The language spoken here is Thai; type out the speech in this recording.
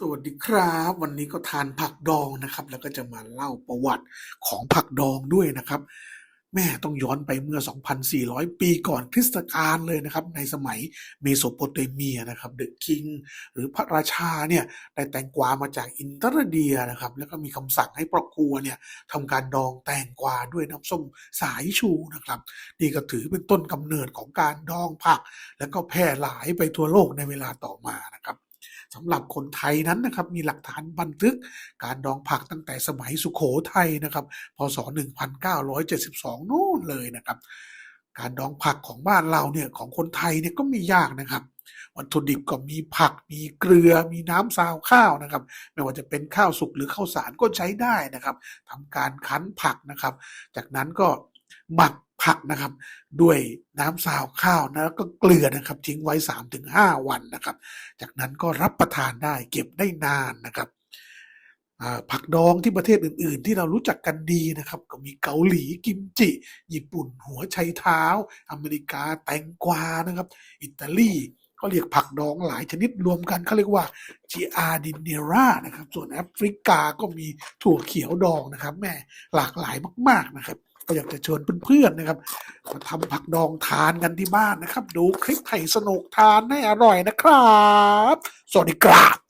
สวัสดีครับ วันนี้ก็ทานผักดองนะครับ แล้วก็จะมาเล่าประวัติของผักดองด้วยนะครับ แม่ต้องย้อนไปเมื่อ 2,400 ปีก่อนคริสตกาลเลยนะครับ ในสมัยเมโสโปเตเมียนะครับเดอะคิงหรือพระราชาเนี่ยได้แตงกวามาจากอินเตอร์เดียนะครับ แล้วก็มีคำสั่งให้พ่อครัวเนี่ยทำการดองแตงกวาด้วยน้ำส้มสายชูนะครับนี่ก็ถือเป็นต้นกำเนิดของการดองผัก แล้วก็แพร่หลายไปทั่วโลกในเวลาต่อมา สำหรับคนไทยนั้นนะครับมีหลักฐานบันทึกการดองผักตั้งแต่สมัยสุขโขทัยนะครับพศ 1972 นู่นเลยนะครับ การดองผักของบ้านเราเนี่ยของคนไทยเนี่ยก็ไม่ยากนะครับวัตถุดิบก็มีผักมีเกลือมีน้ำซาวข้าวนะครับ ไม่ว่าจะเป็นข้าวสุกหรือข้าวสารก็ใช้ได้นะครับทำการคั้นผักนะครับ จากนั้นก็ หมักผักนะครับ ด้วยน้ำซาวข้าวนะแล้วก็เกลือนะครับ ทิ้งไว้ 3-5 วันนะครับ จากนั้นก็รับประทานได้เก็บได้นานนะครับผักดองที่ประเทศอื่น ๆ ที่เรารู้จักกันดีนะครับ ก็มีเกาหลีกิมจิ ญี่ปุ่น หัวไชเท้า อเมริกาแตงกวานะครับ อิตาลีก็เรียกผักดองหลายชนิดรวมกันเขาเรียกว่า g a r d i n e r a นะครับ ส่วนแอฟริกาก็มีถั่วเขียวดองนะครับ แม่หลากหลายมาก ๆนะครับ ก็อยากจะเชิญเพื่อนๆนะครับมาทำผักดองทานกันที่บ้านนะครับ ดูคลิปไถ่สนุกทานให้อร่อยนะครับ สวัสดีครับ